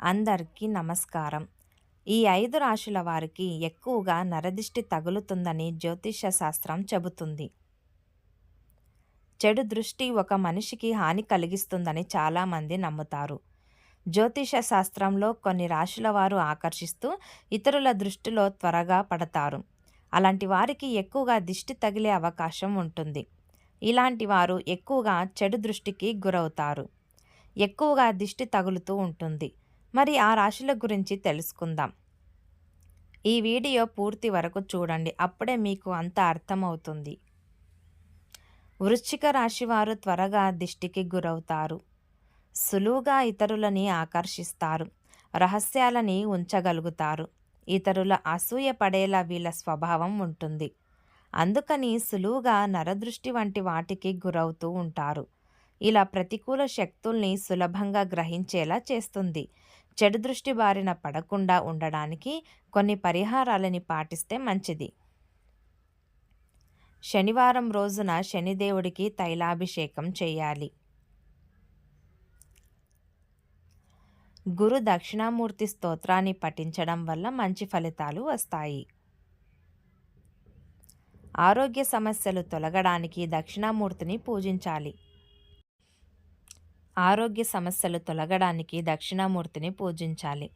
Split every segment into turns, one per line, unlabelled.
అందరికీ నమస్కారం. ఈ ఐదు రాశుల వారికి ఎక్కువగా నరదిష్టి తగులుతుందని జ్యోతిష శాస్త్రం చెబుతుంది. చెడు దృష్టి ఒక మనిషికి హాని కలిగిస్తుందని చాలామంది నమ్ముతారు. జ్యోతిష శాస్త్రంలో కొన్ని రాశుల వారు ఆకర్షిస్తూ ఇతరుల దృష్టిలో త్వరగా పడతారు. అలాంటి వారికి ఎక్కువగా దిష్టి తగిలే అవకాశం ఉంటుంది. ఇలాంటి వారు ఎక్కువగా చెడు దృష్టికి గురవుతారు. ఎక్కువగా దిష్టి తగులుతూ ఉంటుంది. మరి ఆ రాశుల గురించి తెలుసుకుందాం. ఈ వీడియో పూర్తి వరకు చూడండి. అప్పుడే మీకు అంత అర్థమవుతుంది. వృశ్చిక రాశి వారు త్వరగా దిష్టికి గురవుతారు. సులువుగా ఇతరులని ఆకర్షిస్తారు. రహస్యాలని ఉంచగలుగుతారు. ఇతరుల అసూయ పడేలా వీళ్ళ స్వభావం ఉంటుంది. అందుకని సులువుగా నరదృష్టి వంటి వాటికి గురవుతూ ఉంటారు. ఇలా ప్రతికూల శక్తుల్ని సులభంగా గ్రహించేలా చేస్తుంది. చెడు దృష్టి బారిన పడకుండా ఉండడానికి కొన్ని పరిహారాలని పాటిస్తే మంచిది. శనివారం రోజున శనిదేవుడికి తైలాభిషేకం చేయాలి. గురు దక్షిణామూర్తి స్తోత్రాన్ని పఠించడం వల్ల మంచి ఫలితాలు వస్తాయి. ఆరోగ్య సమస్యలు తొలగడానికి దక్షిణామూర్తిని పూజించాలి. ఆరోగ్య సమస్యలు తొలగడానికి దక్షిణామూర్తిని పూజించాలి.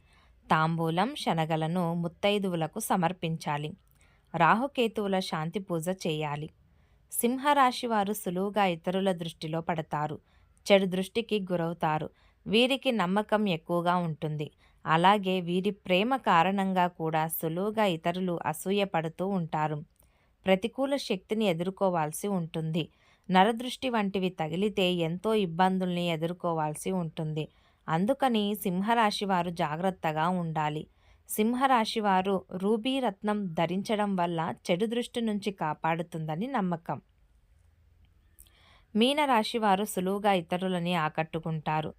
తాంబూలం శనగలను ముత్తైదువులకు సమర్పించాలి. రాహుకేతువుల శాంతి పూజ చేయాలి. సింహరాశి వారు సులువుగా ఇతరుల దృష్టిలో పడతారు. చెడు దృష్టికి గురవుతారు. వీరికి నమ్మకం ఎక్కువగా ఉంటుంది. అలాగే వీరి ప్రేమ కారణంగా కూడా సులువుగా ఇతరులు అసూయపడుతూ ఉంటారు. ప్రతికూల శక్తిని ఎదుర్కోవాల్సి ఉంటుంది. నరదృష్టి వంటివి తగిలితే ఎంతో ఇబ్బందుల్ని ఎదుర్కోవాల్సి ఉంటుంది. అందుకని సింహరాశి వారు జాగ్రత్తగా ఉండాలి. సింహరాశి వారు రూబీ రత్నం ధరించడం వల్ల చెడు దృష్టి నుంచి కాపాడుతుందని నమ్మకం. మీనరాశి వారు సులువుగా ఇతరులని ఆకట్టుకుంటారు.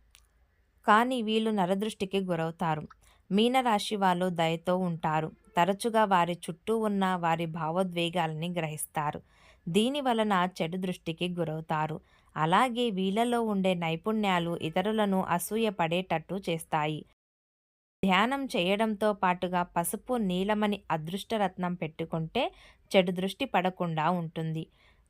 కానీ వీళ్ళు నరదృష్టికి గురవుతారు. మీనరాశి వాళ్ళు దయతో ఉంటారు. తరచుగా వారి చుట్టూ ఉన్న వారి భావోద్వేగాలని గ్రహిస్తారు. దీని వలన చెడు దృష్టికి గురవుతారు. అలాగే వీళ్ళలో ఉండే నైపుణ్యాలు ఇతరులను అసూయ పడేటట్టు చేస్తాయి. ధ్యానం చేయడంతో పాటుగా పసుపు నీలమని అదృష్టరత్నం పెట్టుకుంటే చెడు దృష్టి పడకుండా ఉంటుంది.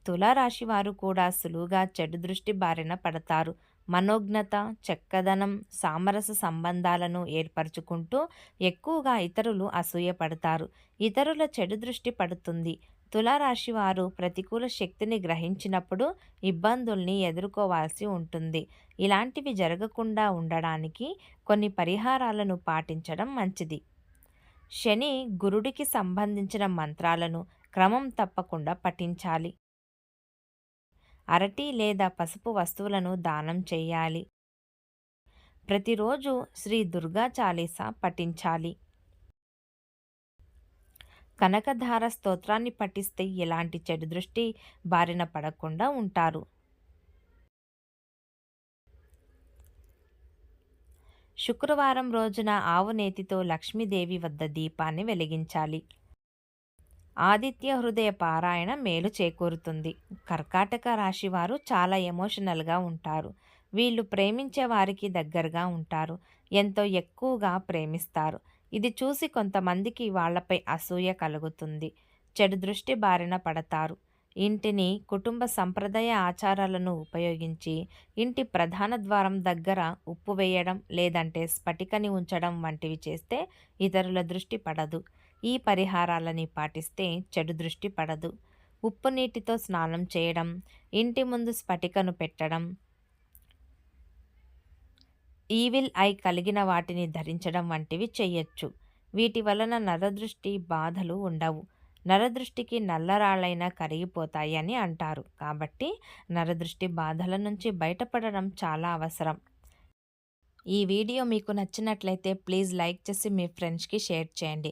తులారాశి వారు కూడా సులువుగా చెడు దృష్టి బారిన పడతారు. మనోజ్ఞత చక్కదనం సామరస సంబంధాలను ఏర్పరచుకుంటూ ఎక్కువగా ఇతరులు అసూయపడతారు. ఇతరుల చెడు దృష్టి పడుతుంది. తులారాశి వారు ప్రతికూల శక్తిని గ్రహించినప్పుడు ఇబ్బందుల్ని ఎదుర్కోవాల్సి ఉంటుంది. ఇలాంటివి జరగకుండా ఉండడానికి కొన్ని పరిహారాలను పాటించడం మంచిది. శని గురుడికి సంబంధించిన మంత్రాలను క్రమం తప్పకుండా పఠించాలి. అరటి లేదా పసుపు వస్తువులను దానం చేయాలి. ప్రతిరోజు శ్రీ దుర్గా చాలీసా పఠించాలి. కనకధార స్తోత్రాన్ని పఠిస్తే ఎలాంటి చెడు దృష్టి బారిన పడకుండా ఉంటారు. శుక్రవారం రోజున ఆవు నేతితో లక్ష్మీదేవి వద్ద దీపాన్ని వెలిగించాలి. ఆదిత్య హృదయ పారాయణ మేలు చేకూరుతుంది. కర్కాటక రాశి వారు చాలా ఎమోషనల్గా ఉంటారు. వీళ్ళు ప్రేమించే వారికి దగ్గరగా ఉంటారు. ఎంతో ఎక్కువగా ప్రేమిస్తారు. ఇది చూసి కొంతమందికి వాళ్ళపై అసూయ కలుగుతుంది. చెడు దృష్టి బారిన పడతారు. ఇంటిని కుటుంబ సంప్రదాయ ఆచారాలను ఉపయోగించి ఇంటి ప్రధాన ద్వారం దగ్గర ఉప్పు వేయడం లేదంటే స్ఫటికని ఉంచడం వంటివి చేస్తే ఇతరుల దృష్టి పడదు. ఈ పరిహారాలని పాటిస్తే చెడు దృష్టి పడదు. ఉప్పు నీటితో స్నానం చేయడం ఇంటి ముందు స్ఫటికను పెట్టడం ఈవిల్ ఐ కలిగిన వాటిని ధరించడం వంటివి చేయొచ్చు. వీటి వలన నరదృష్టి బాధలు ఉండవు. నరదృష్టికి నల్లరాళ్ళైనా కరిగిపోతాయి అని అంటారు. కాబట్టి నరదృష్టి బాధల నుంచి బయటపడడం చాలా అవసరం. ఈ వీడియో మీకు నచ్చినట్లయితే ప్లీజ్ లైక్ చేసి మీ ఫ్రెండ్స్కి షేర్ చేయండి.